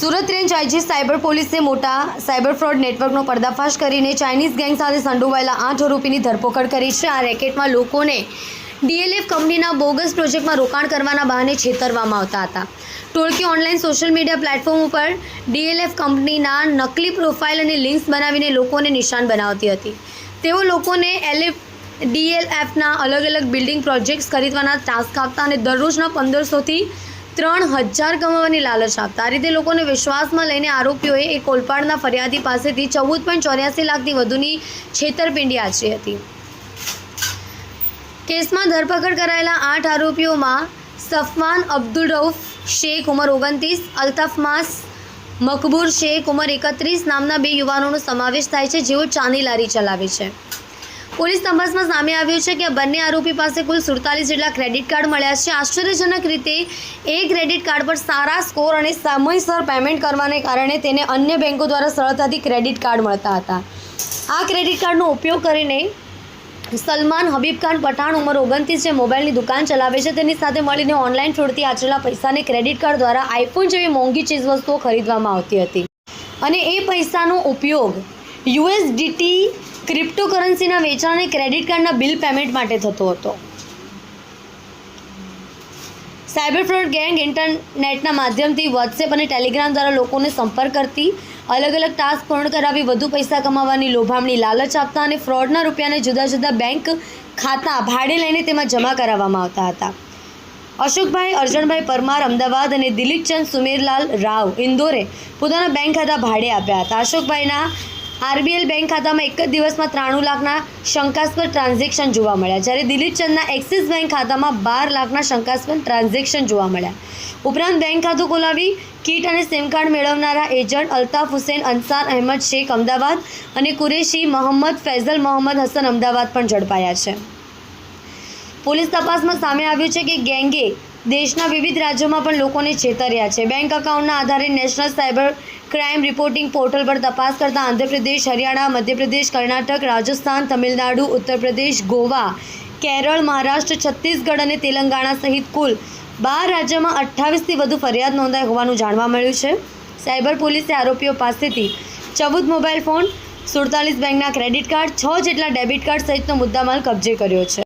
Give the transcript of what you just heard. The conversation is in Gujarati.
સુરત રેન્જ આઈજી સાયબર પોલીસે મોટા સાયબર ફ્રોડ નેટવર્કનો પર્દાફાશ કરીને ચાઇનીઝ ગેંગ સાથે સંડોવાયેલા આઠ આરોપીની ધરપકડ કરી છે. આ રેકેટમાં લોકોને ડીએલએફ કંપનીના બોગસ પ્રોજેક્ટમાં રોકાણ કરવાના બહાને છેતરવામાં આવતા હતા. ટોળકી ઓનલાઈન સોશિયલ મીડિયા પ્લેટફોર્મ ઉપર ડીએલએફ કંપનીના નકલી પ્રોફાઇલ અને લિંક્સ બનાવીને લોકોને નિશાન બનાવતી હતી. તેઓ લોકોને એલએફ, ડીએલએફના અલગ અલગ બિલ્ડિંગ પ્રોજેક્ટ્સ ખરીદવાના ટાસ્ક આપતા અને દરરોજના પંદરસોથી ત્રણ હજાર કમાવાની લાલચ આપતા. આ રીતે લોકોને વિશ્વાસમાં લઈને આરોપીઓએ એક કોલપાડના ફરિયાદી પાસેથી ચૌદ પોઈન્ટ ચોર્યાસી લાખથી વધુની છેતરપિંડી આચરી હતી. કેસમાં ધરપકડ કરાયેલા આઠ આરોપીઓમાં સફવાન અબ્દુલ રઉફ, શેખ ઉંમર ઓગણત્રીસ, અલ્તાફ માસ મકબૂર શેખ ઉંમર એકત્રીસ નામના બે યુવાનોનો સમાવેશ થાય છે જેઓ ચાંદી લારી ચલાવે છે. પોલીસ તપાસમાં સામે આવ્યું છે કે બંને આરોપી પાસે કુલ સુડતાલીસ જેટલા ક્રેડિટ કાર્ડ મળ્યા છે. આશ્ચર્યજનક રીતે, એ ક્રેડિટ કાર્ડ પર સારા સ્કોર અને સમયસર પેમેન્ટ કરવાને કારણે તેને અન્ય બેંકો દ્વારા સરળતાથી ક્રેડિટ કાર્ડ મળતા હતા. આ ક્રેડિટ કાર્ડનો ઉપયોગ કરીને સલમાન હબીબ ખાન પઠાણ ઉંમર ઓગણત્રીસ જે મોબાઈલની દુકાન ચલાવે છે, તેની સાથે મળીને ઓનલાઈન ફ્રોડથી આચરેલા પૈસાને ક્રેડિટ કાર્ડ દ્વારા આઈફોન જેવી મોંઘી ચીજવસ્તુઓ ખરીદવામાં આવતી હતી. અને એ પૈસાનો ઉપયોગ યુએસડીટી ક્રિપ્ટોકરન્સીના વેચાણ અને ક્રેડિટ કાર્ડના બિલ પેમેન્ટ માટે થતો હતો. સાયબર ફ્રોડ ગેંગ ઇન્ટરનેટના માધ્યમથી વોટ્સએપ અને ટેલિગ્રામ દ્વારા લોકોને સંપર્ક કરતી અલગ અલગ ટાસ્ક પૂર્ણ કરાવી, વધુ પૈસા કમાવાની લોભામણી, લાલચ આપતા અને ફ્રોડના રૂપિયાને જુદા જુદા બેંક ખાતા ભાડે લઈને તેમાં જમા કરાવવામાં આવતા હતા. અશોકભાઈ અર્જણભાઈ પરમાર, અમદાવાદ અને દિલીપચંદ સુમેરલાલ રાવ ઇન્દોરે પોતાના બેંક ખાતા ભાડે આપ્યા હતા. અશોકભાઈના આરબીએલ બેંક ખાતામાં એક જ દિવસમાં ત્રાણું લાખના શંકાસ્પદ ટ્રાન્ઝેક્શન જોવા મળ્યા. જ્યારે દિલીપચંદના એક્સિસ બેંક ખાતામાં બાર લાખના શંકાસ્પદ ટ્રાન્ઝેક્શન જોવા મળ્યા. ઉપરાંત બેંક ખાતું ખોલાવી કીટ અને સિમ કાર્ડ મેળવનારા એજન્ટ અલ્તાફ હુસેન, અંસાર અહેમદ શેખ અમદાવાદ અને કુરેશી મોહમ્મદ, ફૈઝલ મોહમ્મદ હસન અમદાવાદ પણ ઝડપાયા છે. પોલીસ તપાસમાં સામે આવ્યું છે કે ગેંગે દેશના વિવિધ રાજ્યોમાં પણ લોકોને છેતર્યા છે. બેંક એકાઉન્ટના આધારે national cyber crime reporting portal પર તપાસ કરતા આંધ્રપ્રદેશ, હરિયાણા, મધ્યપ્રદેશ, કર્ણાટક, રાજસ્થાન, તમિલનાડુ ઉત્તર પ્રદેશ ગોવા, કેરળ, મહારાષ્ટ્ર, છત્તીસગઢ અને તેલંગાણા સહિત કુલ બાર રાજ્યોમાં અઠ્ઠાવીસથી વધુ ફરિયાદ નોંધાઈ હોવાનું જાણવા મળ્યું છે. સાયબર પોલીસે આરોપીઓ પાસેથી ચૌદ મોબાઈલ ફોન, સુડતાલીસ બેંકના ક્રેડિટ કાર્ડ, છ જેટલા ડેબિટ કાર્ડ સહિતનો મુદ્દામાલ કબજે કર્યો છે.